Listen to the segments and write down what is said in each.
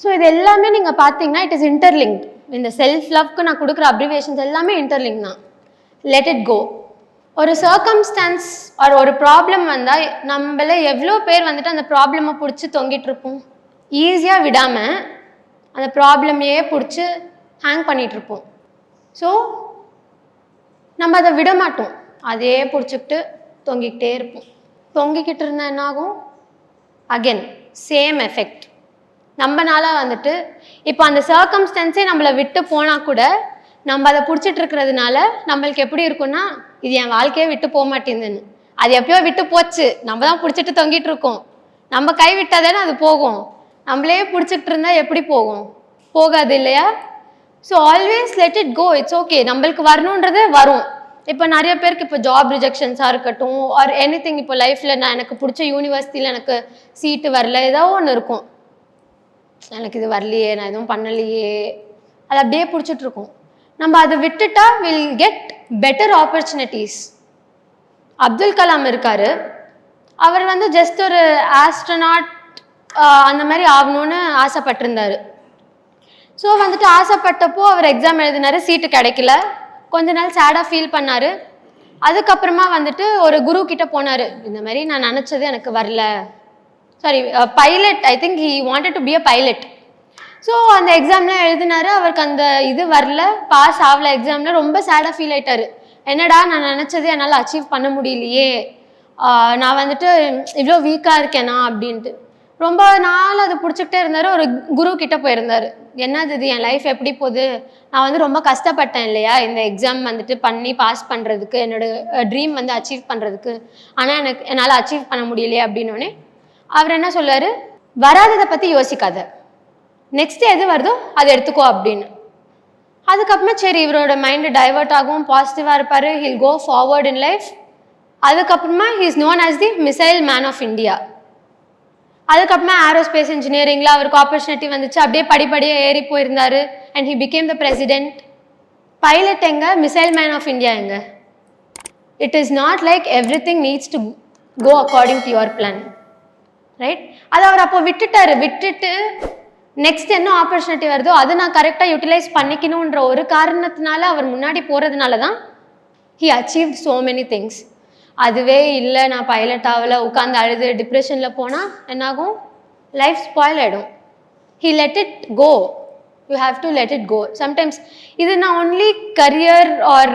So இது எல்லாமே நீங்கள் பார்த்தீங்கன்னா இட் இஸ் இன்டர்லிங்க் இந்த செல்ஃப் லவ்க்கு நான் கொடுக்குற அப்ரிவேஷன்ஸ் எல்லாமே இன்டர்லிங்க் தான். லெட் இட் கோ ஒரு சர்க்கம்ஸ்டான்ஸ் ஒரு ஒரு ப்ராப்ளம் வந்தால் நம்மள எவ்வளோ பேர் வந்துட்டு அந்த ப்ராப்ளமை பிடிச்சி தொங்கிட்டு இருப்போம். ஈஸியாக விடாமல் அந்த ப்ராப்ளமையே பிடிச்சி ஹேங் பண்ணிகிட்ருப்போம் இருப்போம். ஸோ நம்ம அதை விட மாட்டோம் அதே பிடிச்சிக்கிட்டு தொங்கிக்கிட்டே இருப்போம். தொங்கிக்கிட்டு இருந்தால் என்ன அகெயின் சேம் எஃபெக்ட் நம்மனால வந்துட்டு இப்போ அந்த சர்க்கம்ஸ்டன்ஸே நம்மளை விட்டு போனால் கூட நம்ம அதை பிடிச்சிட்டு இருக்கிறதுனால நம்மளுக்கு எப்படி இருக்கும்னா இது என் வாழ்க்கையே விட்டு போக மாட்டேங்குதுன்னு. அது எப்பயோ விட்டு போச்சு. நம்ம தான் பிடிச்சிட்டு தொங்கிட்டு இருக்கோம். நம்ம கை விட்டாதானே அது போகும். நம்மளே பிடிச்சிட்டு இருந்தால் எப்படி போகும்? போகாது இல்லையா? So always let it go it's okay நம்மளுக்கு வரணுன்றது வரும். இப்போ நிறைய பேருக்கு இப்போ ஜாப் ரிஜெக்ஷன்ஸாக இருக்கட்டும் ஆர் எனி திங் இப்போ லைஃப்பில் நான் எனக்கு பிடிச்ச யூனிவர்சிட்டியில் எனக்கு சீட்டு வரல ஏதோ ஒன்று இருக்கும். எனக்கு இது வரலையே நான் எதுவும் பண்ணலையே. அது அப்படியே பிடிச்சிட்டு இருக்கும். நம்ம அதை விட்டுட்டா will get better opportunities Abdul Kalam இருக்காரு. அவர் வந்து ஜஸ்ட் ஒரு ஆஸ்ட்ரனாட் அந்த மாதிரி ஆகணும்னு ஆசைப்பட்டிருந்தாரு. ஸோ வந்துட்டு ஆசைப்பட்டப்போ அவர் எக்ஸாம் எழுதினாரு சீட்டு கிடைக்கல. கொஞ்ச நாள் சேடாக ஃபீல் பண்ணார். அதுக்கப்புறமா வந்துட்டு ஒரு குரு கிட்ட போனார். இந்த மாதிரி நான் நினச்சது எனக்கு வரல. Sorry pilot I think he wanted to be a pilot so அந்த எக்ஸாம்லாம் எழுதினார். அவருக்கு அந்த இது வரல. பாஸ் ஆகல. எக்ஸாமில் ரொம்ப சேடாக ஃபீல் ஆயிட்டாரு. என்னடா நான் நினச்சது என்னால் அச்சீவ் பண்ண முடியலையே. நான் வந்துட்டு இவ்வளோ வீக்காக இருக்கேனா? அப்படின்ட்டு. ரொம்ப நாள் அது பிடிச்சிக்கிட்டே இருந்தார். ஒரு குரு கிட்ட போயிருந்தாரு. என்னது இது என் லைஃப் எப்படி போகுது? நான் வந்து ரொம்ப கஷ்டப்பட்டேன் இல்லையா? இந்த எக்ஸாம் வந்துட்டு பண்ணி பாஸ் பண்ணுறதுக்கு என்னோட ட்ரீம் வந்து அச்சீவ் பண்ணுறதுக்கு ஆனால் எனக்கு என்னால் அச்சீவ் பண்ண முடியலையே அப்படின்னோடனே அவர் என்ன சொல்வார் வராததை பற்றி யோசிக்காத. நெக்ஸ்ட் எது வருதோ அதை எடுத்துக்கோ அப்படின்னு. அதுக்கப்புறமா சரி இவரோட மைண்டு டைவர்ட் ஆகும் பாசிட்டிவாக இருப்பார். He'll go forward in life அதுக்கப்புறமா he is known as the missile man of India அதுக்கப்புறமா ஏரோஸ்பேஸ் இன்ஜினியரிங்கில் அவருக்கு ஆப்பர்ச்சுனிட்டி வந்துச்சு. அப்படியே படிப்படியாக ஏறி போயிருந்தாரு. And he became the president pilot எங்க? மிசைல் மேன் ஆஃப் இந்தியா எங்க? It is not like everything needs to go according to your plan right அதை அவர் அப்போ விட்டுட்டாரு. விட்டுட்டு நெக்ஸ்ட் என்ன ஆப்பர்ச்சுனிட்டி வருதோ அதை நான் கரெக்டாக யூட்டிலைஸ் பண்ணிக்கணுன்ற ஒரு காரணத்தினால அவர் முன்னாடி போகிறதுனால தான் he achieve so many things அதுவே இல்லை நான் பைலட் ஆகல உட்காந்து அழுது டிப்ரெஷனில் போனால் என்னாகும்? லைஃப் ஸ்பாயில் ஆகிடும் he let it go you have to let it go sometimes இது நான் ஒன்லி கரியர் ஆர்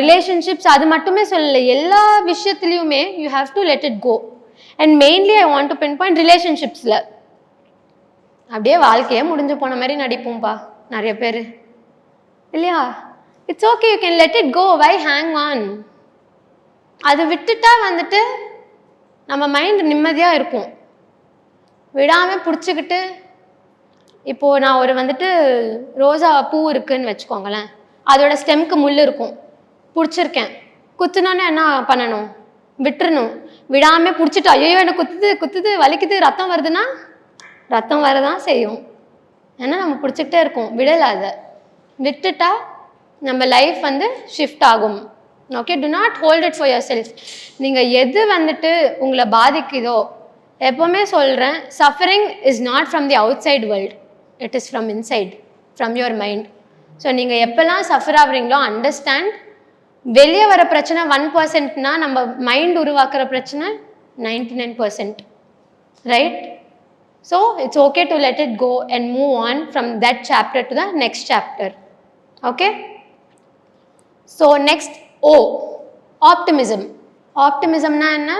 ரிலேஷன்ஷிப்ஸ் அது மட்டுமே சொல்லலை. எல்லா விஷயத்துலையுமே you have to let it go and mainly I want to pinpoint ரிலேஷன்ஷிப்ஸில் அப்படியே வாழ்க்கையே முடிஞ்சு போன மாதிரி நடிப்போம்ப்பா நிறைய பேர். இல்லையா? It's okay you can let it go why hang on அது விட்டுட்டா வந்துட்டு நம்ம மைண்ட் நிம்மதியாக இருக்கும் விடாமல் பிடிச்சிக்கிட்டு இப்போது நான் ஒரு வந்துட்டு ரோஜா பூ இருக்குன்னு வச்சுக்கோங்களேன். அதோட ஸ்டெம்க்கு முள் இருக்கும். பிடிச்சிருக்கேன். குத்துனோன்னே என்ன பண்ணணும்? விட்டுறணும். விடாமல் பிடிச்சிட்டு ஐயோ எனக்கு குத்துது குத்துது வலிக்குது ரத்தம் வருதுன்னா ரத்தம் வரதான் செய்யும். ஏன்னா நம்ம பிடிச்சிக்கிட்டே இருக்கோம். விடலை அதை. விட்டுட்டா நம்ம லைஃப் வந்து ஷிஃப்ட் ஆகும். Okay to not hold it for yourself நீங்கள் எது வந்துட்டு உங்களை பாதிக்குதோ எப்போவுமே சொல்கிறேன் suffering is not from the outside world it is from inside from your mind so நீங்கள் எப்போல்லாம் சஃபர் ஆகுறீங்களோ அண்டர்ஸ்டாண்ட் வெளியே வர பிரச்சனை ஒன் பர்சன்ட்னா நம்ம மைண்ட் உருவாக்குற பிரச்சனை ninety nine percent right so it's okay to let it go and move on from that chapter to the next chapter okay so next oh optimism ஆப்டிமிசம்னா என்ன?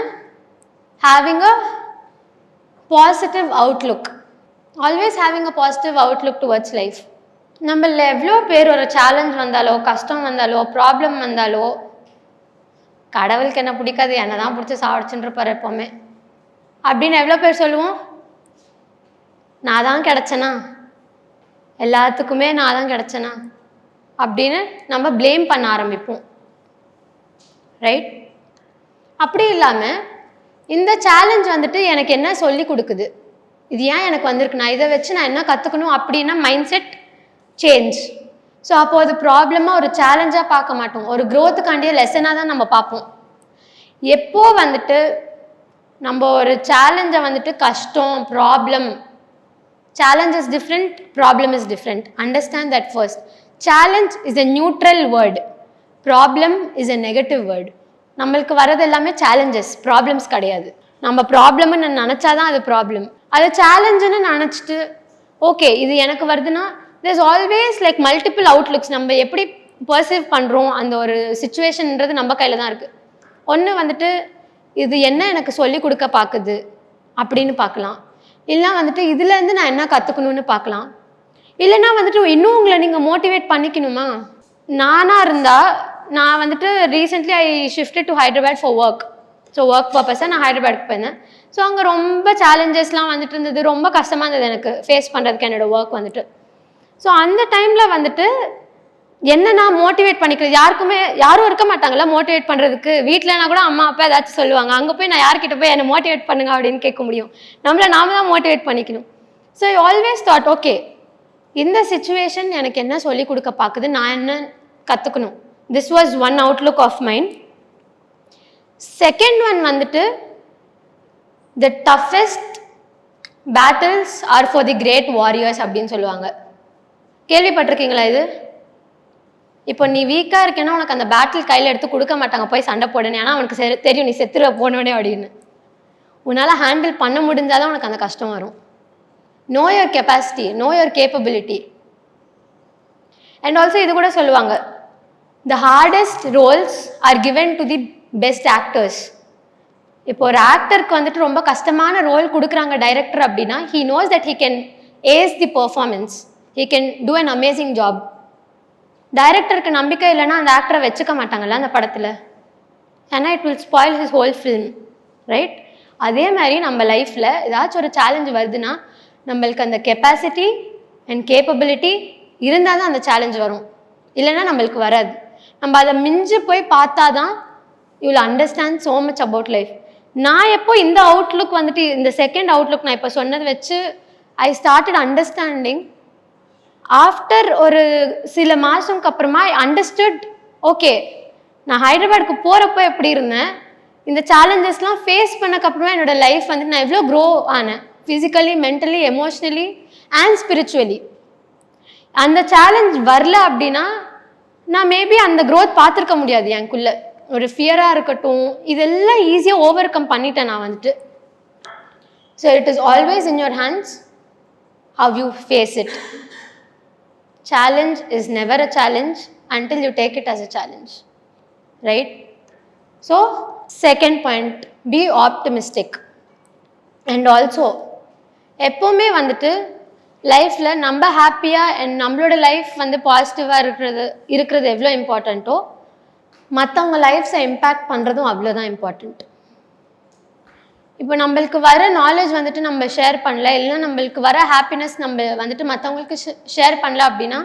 Having a positive outlook always having a positive outlook towards life நம்மள எவ்வளோ பேர் ஒரு challenge வந்தாலோ கஷ்டம் வந்தாலோ problem வந்தாலோ கடவுளுக்கு என்ன பிடிக்காது என்ன தான் பிடிச்சி சாவடிச்சுட்டு எப்போவுமே. அப்படின்னு எவ்வளோ பேர் சொல்லுவோம்? நான் தான் கிடச்சேனா? எல்லாத்துக்குமே நான் தான் கிடச்சேனா? அப்படின்னு நம்ம ப்ளேம் பண்ண ஆரம்பிப்போம். ரைட் அப்படி இல்லாமல் இந்த சேலஞ்ச் வந்துட்டு எனக்கு என்ன சொல்லி கொடுக்குது? இது ஏன் எனக்கு வந்திருக்கு? நான் இதை வச்சு நான் என்ன கற்றுக்கணும் அப்படின்னா மைண்ட் செட் சேஞ்ச் ஸோ அப்போ அது ப்ராப்ளமாக ஒரு சேலஞ்சாக பார்க்க மாட்டோம். ஒரு க்ரோத்துக்காண்டிய லெசனாக தான் நம்ம பார்ப்போம். எப்போ வந்துட்டு நம்ம ஒரு சேலஞ்சை வந்துட்டு கஷ்டம் problem challenge is different problem is different understand that first challenge is a neutral word problem is a negative word நம்மளுக்கு வரது எல்லாமே சேலஞ்சஸ் ப்ராப்ளம்ஸ் கிடையாது. நம்ம ப்ராப்ளம்னு நினச்சாதான் அது ப்ராப்ளம் அதை சேலஞ்சுன்னு நினச்சிட்டு ஓகே இது எனக்கு வருதுன்னா there's always like multiple outlooks நம்ம எப்படி பர்சீவ் பண்ணுறோம் அந்த ஒரு சுச்சுவேஷன்ன்றது நம்ம கையில் தான் இருக்குது ஒன்று வந்துட்டு இது என்ன எனக்கு சொல்லி கொடுக்க பார்க்குது அப்படின்னு பார்க்கலாம். இல்லைனா வந்துட்டு இதுலேருந்து நான் என்ன கற்றுக்கணும்னு பார்க்கலாம். இல்லைன்னா வந்துட்டு இன்னும் உங்களை நீங்கள் மோட்டிவேட் பண்ணிக்கணுமா? நானாக இருந்தால் நான் வந்துட்டு recently I shifted to Hyderabad for work so work பர்பஸாக நான் ஹைதராபாத்துக்கு போயிருந்தேன். ஸோ அங்கே ரொம்ப சேலஞ்சஸ்லாம் வந்துட்டு இருந்தது. ரொம்ப கஷ்டமாக இருந்தது எனக்கு ஃபேஸ் பண்ணுறதுக்கு என்னோடய ஒர்க் வந்துட்டு. ஸோ அந்த டைமில் வந்துட்டு என்ன நான் மோட்டிவேட் பண்ணிக்கிறது? யாருக்குமே யாரும் இருக்க மாட்டாங்கல்ல மோட்டிவேட் பண்ணுறதுக்கு வீட்டிலனா கூட அம்மா அப்பா ஏதாச்சும் சொல்லுவாங்க. அங்கே போய் நான் யார்கிட்ட போய் என்னை மோட்டிவேட் பண்ணுங்க அப்படின்னு கேட்க முடியும். நம்மளை நாம தான் மோட்டிவேட் பண்ணிக்கணும். ஸோ ஆல்வேஸ் தாட் ஓகே இந்த சுச்சுவேஷன் எனக்கு என்ன சொல்லி கொடுக்க பார்க்குது? நான் என்ன கற்றுக்கணும் this was one outlook of mind second one வந்துட்டு the toughest battles are for the great warriors அப்படின்னு சொல்லுவாங்க. கேள்விப்பட்டிருக்கீங்களா இது? இப்போ நீ வீக்காக இருக்கேன்னா உனக்கு அந்த பேட்டில் கையில் எடுத்து கொடுக்க மாட்டாங்க. போய் சண்டை போடுன்னு. ஏன்னா அவனுக்கு செ- தெரியும் நீ செத்துருவ போனோடனே அப்படின்னு. உன்னால் ஹேண்டில் பண்ண முடிஞ்சாதான் உனக்கு அந்த கஷ்டம் வரும். Know your capacity know your capability and also இது கூட சொல்லுவாங்க the hardest roles are given to the best actors இப்போ ஒரு ஆக்டருக்கு வந்துட்டு ரொம்ப கஷ்டமான ரோல் கொடுக்குறாங்க டைரக்டர் அப்படின்னா he knows that he can ace the performance he can do an amazing job டைரக்டருக்கு நம்பிக்கை இல்லைன்னா அந்த ஆக்டரை வச்சுக்க மாட்டாங்கல்ல அந்த படத்தில். ஏன்னா it will spoil his whole film right அதே மாதிரி நம்ம லைஃப்பில் ஏதாச்சும் ஒரு சேலஞ்சு வருதுன்னா நம்மளுக்கு அந்த கெப்பாசிட்டி அண்ட் கேப்பபிலிட்டி இருந்தால் தான் அந்த சேலஞ்ச் வரும். இல்லைன்னா நம்மளுக்கு வராது. நம்ம அதை மிஞ்சு போய் பார்த்தா தான் you will understand so much about life நான் எப்போ இந்த அவுட்லுக் வந்துட்டு இந்த செகண்ட் அவுட்லுக் நான் இப்போ சொன்னது வச்சு ஐ ஸ்டார்டட் அண்டர்ஸ்டாண்டிங் ஆஃப்டர் ஒரு சில மாதம்க்கு அப்புறமா ஐ அண்டர்ஸ்டுட் ஓகே நான் ஹைதராபாத்துக்கு போகிறப்போ எப்படி இருந்தேன்? இந்த சேலஞ்சஸ்லாம் ஃபேஸ் பண்ணக்கப்புறமா என்னோட லைஃப் வந்து நான் எவ்வளோ க்ரோ ஆனேன்? Physically mentally emotionally and spiritually அந்த சேலஞ்ச் வரல அப்படின்னா நான் மேபி அந்த க்ரோத் பார்த்துருக்க முடியாது எனக்குள்ளே ஒரு ஃபியராக இருக்கட்டும் இதெல்லாம் ஈஸியாக ஓவர் கம் பண்ணிட்டேன் நான் வந்துட்டு so it is always in your hands how you face it challenge is never a challenge until you take it as a challenge right so second point be optimistic and also எப்போவுமே வந்துட்டு லைஃப்பில் நம்ம ஹாப்பியாக and நம்மளோட life வந்து பாசிட்டிவாக இருக்கிறது இருக்கிறது எவ்வளோ இம்பார்ட்டண்ட்டோ மற்றவங்க லைஃப்ஸை இம்பேக்ட் பண்ணுறதும் அவ்வளோதான் இம்பார்ட்டண்ட் இப்போ நம்மளுக்கு வர நாலேஜ் வந்துட்டு நம்ம ஷேர் பண்ணல இல்லைன்னா நம்மளுக்கு வர ஹாப்பினஸ் நம்ம வந்துட்டு மற்றவங்களுக்கு ஷேர் பண்ணல அப்படின்னா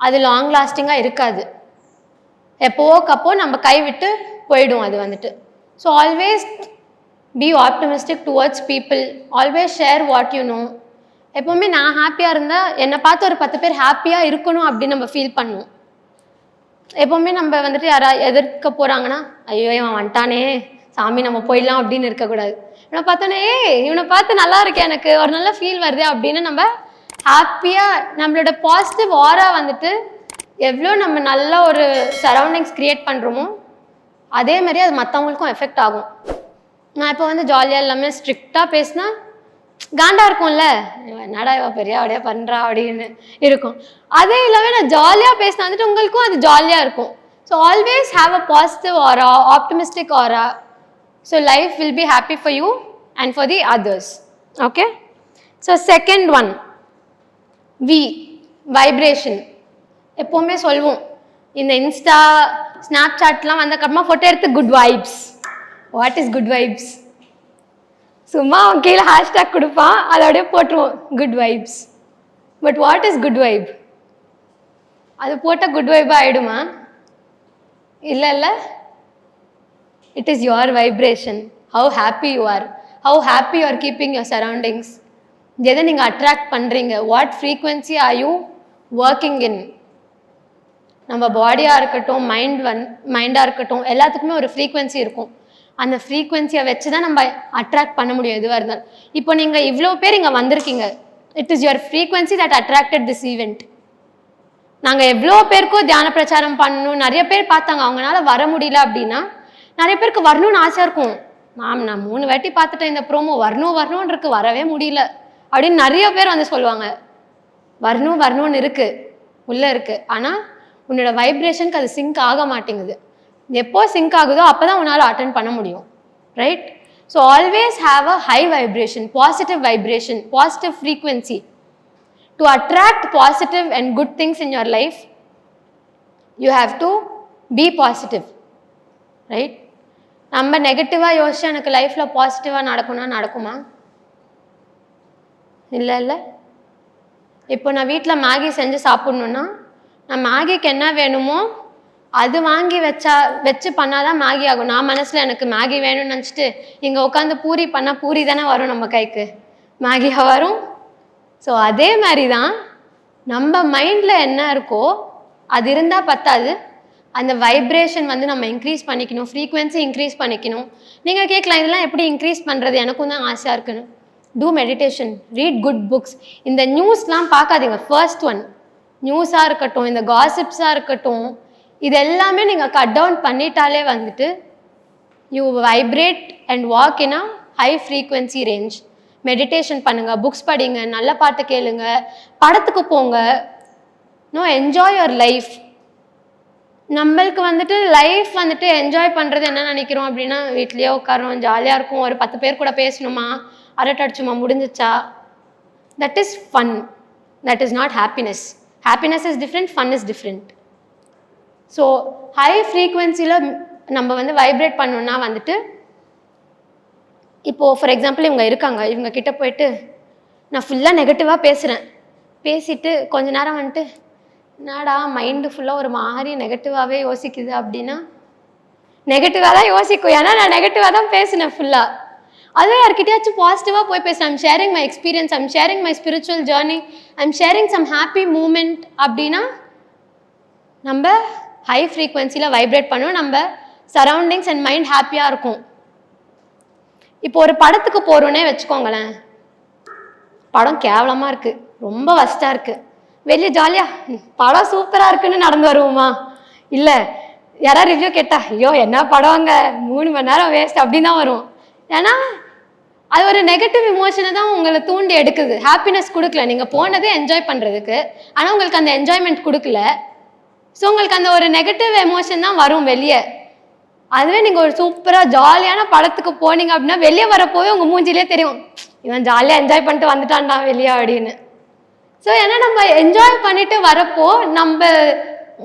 அது லாங் லாஸ்டிங்காக இருக்காது. எப்போவோக்கப்போ நம்ம கைவிட்டு போயிடும் அது வந்துட்டு. So always be optimistic towards people always share what you know எப்போவுமே நான் ஹாப்பியாக இருந்தால் என்னை பார்த்து ஒரு பத்து பேர் ஹாப்பியாக இருக்கணும் அப்படின்னு நம்ம ஃபீல் பண்ணுவோம். எப்போவுமே நம்ம வந்துட்டு யாரா எதிர்க்க போகிறாங்கன்னா ஐயோ இவன் வந்துட்டானே சாமி நம்ம போயிடலாம் அப்படின்னு இருக்கக்கூடாது. இவனை பார்த்தோன்னே ஏய் இவனை பார்த்து நல்லா இருக்கேன் எனக்கு ஒரு நல்ல ஃபீல் வருது அப்படின்னு நம்ம ஹாப்பியாக நம்மளோட பாசிட்டிவ் ஆரா வந்துட்டு எவ்வளோ நம்ம நல்ல ஒரு சரௌண்டிங்ஸ் க்ரியேட் பண்ணுறோமோ அதே மாதிரி அது மற்றவங்களுக்கும் எஃபெக்ட் ஆகும். நான் இப்போ வந்து ஜாலியாக எல்லாமே ஸ்ட்ரிக்டாக பேசினா காண்டா இருக்கும்ல? இவன் என்னடா இவ பெரிய அப்படியே பண்ணுறா அப்படின்னு இருக்கும். அதே இல்லாமல் நான் ஜாலியாக பேசினா வந்துட்டு உங்களுக்கும் அது ஜாலியாக இருக்கும். So always have a positive aura optimistic aura so life will be happy for you and for the others okay so second one we vibration எப்போவுமே சொல்லுவோம் இந்த இன்ஸ்டா ஸ்னாப் சாட்லாம் வந்தக்கப்புறமா ஃபோட்டோ எடுத்து good vibes what is good vibes சும்மா அவன் கீழே hashtag கொடுப்பான் அதை அப்படியே போட்டுருவோம். Good vibes but what is good vibe அது போட்டால் குட் வைப்பாக ஆகிடுமா இல்லை இல்லை. It is your vibration how happy you are how happy you are keeping your surroundings எதை நீங்கள் அட்ராக்ட் பண்ணுறீங்க what frequency are you working in நம்ம பாடியாக இருக்கட்டும் மைண்ட் வன் மைண்டாக இருக்கட்டும் எல்லாத்துக்குமே ஒரு ஃப்ரீக்வன்சி இருக்கும். அந்த ஃப்ரீக்வன்சியை வச்சு தான் நம்ம அட்ராக்ட் பண்ண முடியும் எதுவாக இருந்தாலும். இப்போ நீங்கள் இவ்வளோ பேர் இங்கே வந்திருக்கீங்க. It is your frequency that attracted this event நாங்கள் எவ்வளோ பேருக்கும் தியான பிரச்சாரம் பண்ணணும். நிறைய பேர் பார்த்தாங்க. அவங்களால வர முடியல அப்படின்னா நிறைய பேருக்கு வரணும்னு ஆசையாக இருக்கும். மேம் நான் மூணு வாட்டி பார்த்துட்டேன் இந்த ப்ரோமோ வரணும் வரணும்னு இருக்கு வரவே முடியல. அப்படின்னு நிறைய பேர் வந்து சொல்லுவாங்க. வரணும் வரணும்னு இருக்கு. உள்ள இருக்கு. ஆனால் உன்னோட வைப்ரேஷனுக்கு அது சிங்க் ஆக மாட்டேங்குது. எப்போ சிங்க் ஆகுதோ அப்போ தான் உன்னால் அட்டன் பண்ண முடியும். Right so always have a high vibration positive vibration positive frequency to attract positive and good things in your life you have to be positive right நம்ம நெகட்டிவாக யோசிச்சு எனக்கு லைஃப்பில் பாசிட்டிவாக நடக்கும்னா நடக்குமா? இல்லை இல்லை. இப்போ நான் வீட்டில் மேகி செஞ்சு சாப்பிட்ணுன்னா நான் மேகிக்கு என்ன வேணுமோ அது வாங்கி வச்சா வச்சு பண்ணாதான் மேகி ஆகும். நான் மனசில் எனக்கு மேகி வேணும்னு நினச்சிட்டு இங்கே உட்காந்து பூரி பண்ணால் பூரி தானே வரும் நம்ம கைக்கு. மேகியாக வரும். ஸோ அதே மாதிரி தான் நம்ம மைண்டில் என்ன இருக்கோ அது இருந்தால் பத்தாது. அந்த வைப்ரேஷன் வந்து நம்ம இன்க்ரீஸ் பண்ணிக்கணும். ஃப்ரீக்வன்சி இன்க்ரீஸ் பண்ணிக்கணும். நீங்கள் கேட்கலாம் இதெல்லாம் எப்படி இன்க்ரீஸ் பண்ணுறது எனக்கும் தான் ஆசையாக இருக்குன்னு. Do meditation read good books இந்த நியூஸ்லாம் பார்க்காதீங்க. ஃபர்ஸ்ட் ஒன் நியூஸாக இருக்கட்டும் இந்த காசிப்ஸாக இருக்கட்டும் இது எல்லாமே நீங்கள் கட் டவுன் பண்ணிட்டாலே வந்துட்டு you vibrate and walk in a high frequency range meditation பண்ணுங்கள் புக்ஸ் படிங்க நல்ல பாட்டு கேளுங்க படத்துக்கு போங்க. நோ என்ஜாய் யுவர் லைஃப் நம்மளுக்கு வந்துட்டு லைஃப் வந்துட்டு என்ஜாய் பண்ணுறது என்ன நினைக்கிறோம் அப்படின்னா வீட்லேயே உட்காரோம் ஜாலியாக இருக்கும் ஒரு பத்து பேர் கூட பேசணுமா? அரட்டை அடிச்சுமா முடிஞ்சிச்சா? That is fun that is not happiness happiness is different fun is different so high ஃப்ரீக்குவென்சியில் நம்ம வந்து வைப்ரேட் பண்ணோன்னா வந்துட்டு இப்போது ஃபார் எக்ஸாம்பிள் இவங்க இருக்காங்க இவங்க கிட்ட போயிட்டு நான் ஃபுல்லாக நெகட்டிவாக பேசுகிறேன் பேசிட்டு கொஞ்ச நேரம் வந்துட்டு என்னடா மைண்டு ஃபுல்லாக ஒரு மாதிரி நெகட்டிவாகவே யோசிக்குது அப்படின்னா நெகட்டிவாக தான் யோசிக்கும். ஏன்னா நான் நெகட்டிவாக தான் பேசினேன் ஃபுல்லாக அதுவே யார்கிட்டயாச்சும் பாசிட்டிவாக போய் பேசுகிறேன் I'm sharing my experience I'm sharing my spiritual journey I'm sharing some happy moment அப்படின்னா நம்ம ஹை ஃப்ரீக்குவென்சியில் வைப்ரேட் பண்ணும். நம்ம சரௌண்டிங்ஸ் அண்ட் மைண்ட் ஹாப்பியாக இருக்கும். இப்போ ஒரு படத்துக்கு போகிறோன்னே வச்சுக்கோங்களேன். படம் கேவலமாக இருக்குது ரொம்ப வஸ்ட்டாக இருக்குது வெளியே ஜாலியாக படம் சூப்பராக இருக்குன்னு நடந்து வருவோமா? இல்லை யாராவது ரிவ்யூ கேட்டா ஐயோ என்ன படம் அங்கே? மூணு மணி நேரம் வேஸ்ட் அப்படின்னு தான் வரும். ஏன்னா அது ஒரு நெகட்டிவ் இமோஷனை தான் உங்களை தூண்டி எடுக்குது. ஹாப்பினஸ் கொடுக்கல. நீங்கள் போனதே என்ஜாய் பண்ணுறதுக்கு ஆனால் உங்களுக்கு அந்த என்ஜாய்மெண்ட் கொடுக்கல. ஸோ உங்களுக்கு அந்த ஒரு நெகட்டிவ் எமோஷன் தான் வரும் வெளியே. அதுவே நீங்கள் ஒரு சூப்பராக ஜாலியான படத்துக்கு போனீங்க அப்படின்னா வெளியே வரப்போவே உங்கள் மூஞ்சிலே தெரியும். இவன் ஜாலியாக என்ஜாய் பண்ணிட்டு வந்துட்டான்டா வெளியே அப்படின்னு. ஸோ ஏன்னா நம்ம என்ஜாய் பண்ணிட்டு வரப்போ நம்ம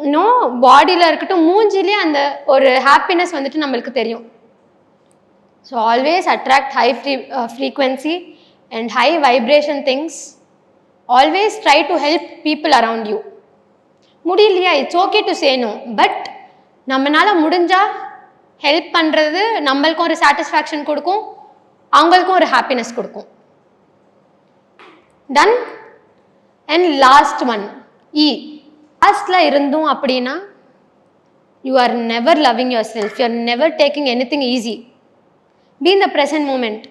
இன்னும் பாடியில் இருக்கட்டும் மூஞ்சிலே அந்த ஒரு ஹாப்பினஸ் வந்துட்டு நம்மளுக்கு தெரியும். So always attract high free frequency and high vibration things always try to help people around you முடியலையா? இட்ஸ் ஓகே டு சேனும் பட் நம்மளால் முடிஞ்சா ஹெல்ப் பண்ணுறது நம்மளுக்கும் ஒரு சாட்டிஸ்ஃபேக்ஷன் கொடுக்கும் அவங்களுக்கும் ஒரு ஹாப்பினஸ் கொடுக்கும். டன் அண்ட் லாஸ்ட் ஒன் இ லாஸ்டில் இருந்தும் அப்படின்னா you are never loving yourself you are never taking anything easy be இந்த ப்ரெசன்ட் மூமெண்ட்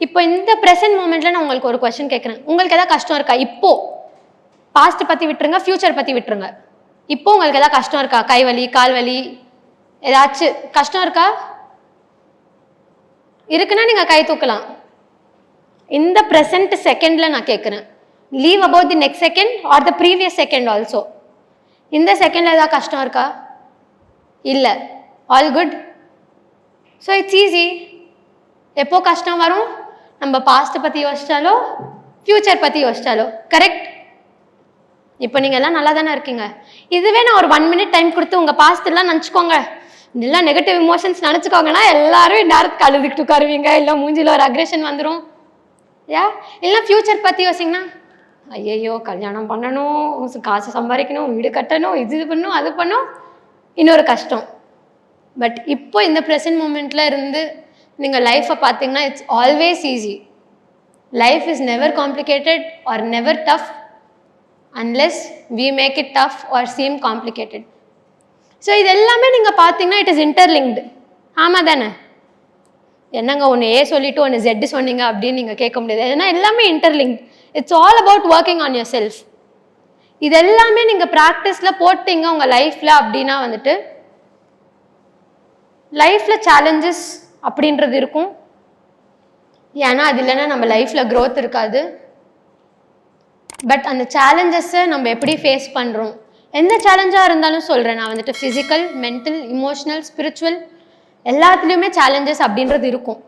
இப்போ இந்த ப்ரெசன்ட் மூமெண்ட்டில் நான் உங்களுக்கு ஒரு கொஷின் கேட்குறேன். உங்களுக்கு எதாவது கஷ்டம் இருக்கா? இப்போது பாஸ்ட் பற்றி விட்டுருங்க ஃப்யூச்சர் பற்றி விட்டுருங்க. இப்போ உங்களுக்கு ஏதாவது கஷ்டம் இருக்கா? கை வலி கால் வலி ஏதாச்சும் கஷ்டம் இருக்கா? இருக்குன்னா நீங்கள் கை தூக்கலாம். இந்த ப்ரெசன்ட் செகண்டில் நான் கேட்குறேன் leave about the next second or the previous second also இந்த செகண்டில் ஏதாவது கஷ்டம் இருக்கா? இல்லை. All good so it's easy எப்போ கஷ்டம் வரும்? நம்ம பாஸ்ட்டை பற்றி யோசிச்சாலோ ஃப்யூச்சர் பற்றி யோசிச்சாலோ. கரெக்ட் இப்போ நீங்கள் எல்லாம் நல்லா தானே இருக்கீங்க? இதுவே நான் ஒரு ஒன் மினிட் டைம் கொடுத்து உங்கள் பாஸ்ட் நினச்சிக்கோங்க. இதெல்லாம் நெகட்டிவ் இமோஷன்ஸ் நினச்சிக்கோங்கன்னா எல்லாரும் இந்நேரத்துக்கு அழுதுகிட்டு உட்காருவீங்க. இல்லை மூஞ்சியில் ஒரு அக்ரெஷன் வந்துடும் யா? இல்லை ஃப்யூச்சர் பற்றி யோசிங்கன்னா ஐயையோ கல்யாணம் பண்ணணும் காசு சம்பாதிக்கணும் வீடு கட்டணும் இது இது பண்ணணும் அது பண்ணும். இன்னொரு கஷ்டம். பட் இப்போ இந்த ப்ரெசன்ட் மூமெண்ட்டில் இருந்து நீங்கள் லைஃப்பை பார்த்தீங்கன்னா it's always easy life is never complicated or never tough unless we make it tough or seem complicated so இது எல்லாமே நீங்கள் பார்த்தீங்கன்னா இட் இஸ் இன்டர்லிங்க்டு ஆமாம் தானே? என்னங்க ஒன்று ஏ சொல்லிட்டு ஒன்று ஜெட்டு சொன்னீங்க அப்படின்னு நீங்கள் கேட்க முடியாது. ஏன்னா எல்லாமே interlink it's all about working on yourself இது எல்லாமே நீங்கள் ப்ராக்டிஸில் போட்டீங்க உங்கள் லைஃப்பில் அப்படின்னா வந்துட்டு லைஃப்பில் சேலஞ்சஸ் அப்படின்றது இருக்கும். ஏன்னா அது இல்லைன்னா நம்ம லைஃப்பில் க்ரோத் இருக்காது. பட் அந்த சேலஞ்சஸை நம்ம எப்படி ஃபேஸ் பண்ணுறோம் எந்த சேலஞ்சாக இருந்தாலும் சொல்கிறேன் நான் வந்துட்டு ஃபிசிக்கல் மென்டல் இமோஷனல் ஸ்பிரிச்சுவல் எல்லாத்துலேயுமே சேலஞ்சஸ் அப்படின்றது இருக்கும்.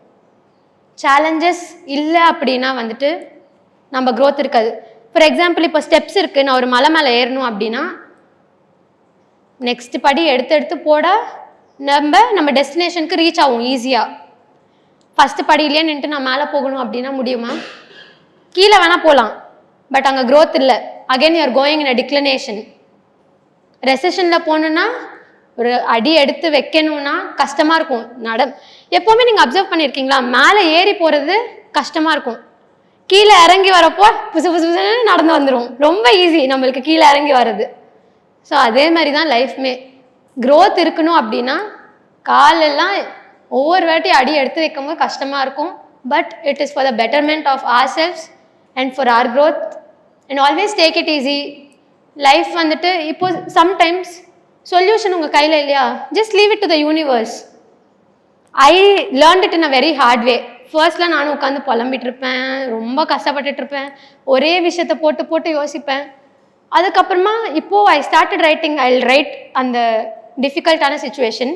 சேலஞ்சஸ் இல்லை அப்படின்னா வந்துட்டு நம்ம க்ரோத் இருக்காது. ஃபார் எக்ஸாம்பிள் இப்போ ஸ்டெப்ஸ் இருக்குது நான் ஒரு மலை மேலே ஏறணும் அப்படின்னா நெக்ஸ்ட் படி எடுத்து எடுத்து போட நம்ம நம்ம டெஸ்டினேஷனுக்கு ரீச் ஆகும் ஈஸியாக ஃபஸ்ட்டு படியிலே நின்றுட்டு நான் மேலே போகணும் அப்படின்னா முடியுமா? கீழே வேணால் போகலாம் பட் அங்கே க்ரோத் இல்லை. Again you're going in a declination ரெசஷனில் போகணுன்னா ஒரு அடி எடுத்து வைக்கணும்னா கஷ்டமாக இருக்கும். நட எப்போவுமே நீங்கள் அப்சர்வ் பண்ணியிருக்கீங்களா மேலே ஏறி போகிறது கஷ்டமாக இருக்கும். கீழே இறங்கி வரப்போ புசு புசு புசுன்னு நடந்து வந்துடும் ரொம்ப ஈஸி நம்மளுக்கு கீழே இறங்கி வர்றது. ஸோ அதே மாதிரி தான் லைஃப்மே க்ரோத் இருக்கணும் அப்படின்னா காலெல்லாம் ஒவ்வொரு வாட்டி அடி எடுத்து வைக்கும்போது கஷ்டமாக இருக்கும். But it is for the betterment of ourselves and for our growth and always take it easy life வந்துட்டு இப்போ சம்டைம்ஸ் சொல்யூஷன் உங்கள் கையில் இல்லையா? Just leave it to the universe I learn it in a very hard way ஃபர்ஸ்ட்ல நானும் உட்காந்து புலம்பிட்டு இருப்பேன் ரொம்ப கஷ்டப்பட்டுட்டு இருப்பேன் ஒரே விஷயத்த போட்டு போட்டு யோசிப்பேன். அதுக்கப்புறமா இப்போ I started writing I write அந்த டிஃபிகல்ட்டான situation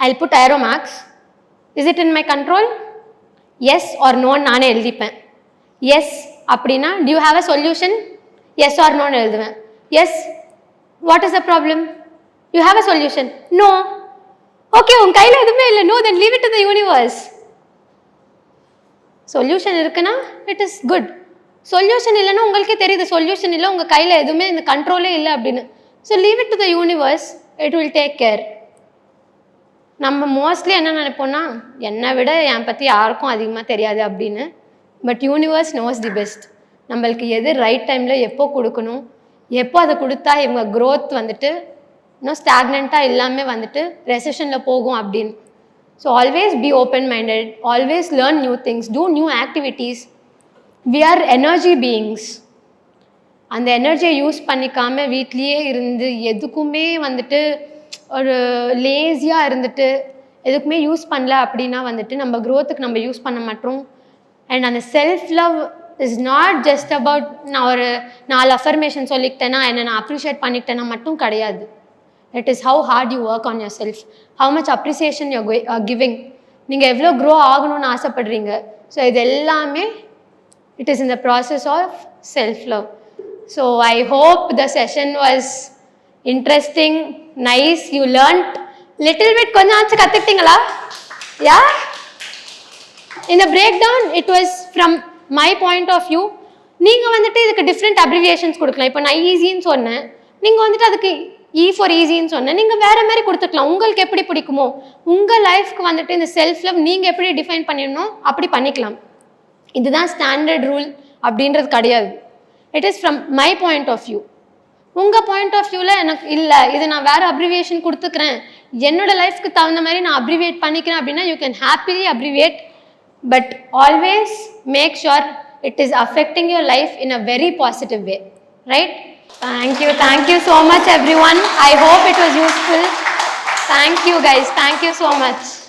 I put arrow marks is it in my control yes or நோன்னு நானே எழுதிப்பேன். எஸ் அப்படின்னா do you have a solution yes or நோன்னு எழுதுவேன். Yes what is a problem you have a solution no okay உன் கையில் எதுவுமே இல்லை. No then leave it to the universe solution இருக்குன்னா இட் இஸ் குட் சொல்யூஷன் இல்லைன்னா உங்களுக்கே தெரியுது. சொல்யூஷன் இல்லை உங்கள் கையில் எதுவுமே இந்த கண்ட்ரோலே இல்லை அப்படின்னு. So leave it to the universe it will take care நம்ம மோஸ்ட்லி என்ன நினைப்போம்னா என்னை விட என் பற்றி யாருக்கும் அதிகமாக தெரியாது அப்படின்னு. But universe knows the best நம்மளுக்கு எது ரைட் டைமில் எப்போ கொடுக்கணும்? எப்போ அதை கொடுத்தா இவங்க க்ரோத் வந்துட்டு இன்னும் ஸ்டாக்னண்ட்டாக எல்லாமே வந்துட்டு ரெசஷனில் போகும் அப்படின்னு. So always be open minded always learn new things do new activities we are energy beings அந்த எனர்ஜியை யூஸ் பண்ணிக்காம வீட்லேயே இருந்து எதுக்குமே வந்துட்டு ஒரு லேசியாக இருந்துட்டு எதுக்குமே யூஸ் பண்ணல அப்படின்னா வந்துட்டு நம்ம க்ரோத்துக்கு நம்ம யூஸ் பண்ண மாட்டோம். அண்ட் அந்த self love is not just about நான் ஒரு நாலு அஃபர்மேஷன் சொல்லிக்கிட்டேன்னா என்னை நான் அப்ரிஷியேட் பண்ணிக்கிட்டேன்னா மட்டும் கிடையாது. It is how hard you work on your self how much appreciation you giving நீங்கள் எவ்வளோ க்ரோ ஆகணும்னு ஆசைப்படுறீங்க. ஸோ இது எல்லாமே it is in the process of self love so I hope the session was interesting nice you learnt little bit. கொஞ்சம் கற்றுக்கிட்டீங்களா yeah இந்த break down it was from my point of view நீங்கள் வந்துட்டு இதுக்கு different abbreviations கொடுக்கலாம். இப்போ நான் ஈஸின்னு சொன்னேன். நீங்கள் வந்துட்டு அதுக்கு இ ஃபார் ஈஸின்னு சொன்னேன். நீங்கள் வேற மாதிரி கொடுத்துக்கலாம். உங்களுக்கு எப்படி பிடிக்குமோ உங்கள் லைஃப்க்கு வந்துட்டு இந்த செல்ஃப் லவ் நீங்கள் எப்படி டிஃபைன் பண்ணிடணும் அப்படி பண்ணிக்கலாம். இதுதான் ஸ்டாண்டர்ட் ரூல் அப்படின்றது கிடையாது. It is from my point of view உங்கள் பாயிண்ட் ஆஃப் வியூவில் எனக்கு இல்லை. இது நான் வேறு அப்ரிவியேஷன் கொடுத்துக்கிறேன். என்னோட லைஃப்க்கு தகுந்த மாதிரி நான் அப்ரிவியேட் பண்ணிக்கிறேன் அப்படின்னா you can happily appreciate But always make sure it is affecting your life in a very positive way. Right? Thank you. Thank you so much, everyone. I hope it was useful. Thank you, guys. Thank you so much.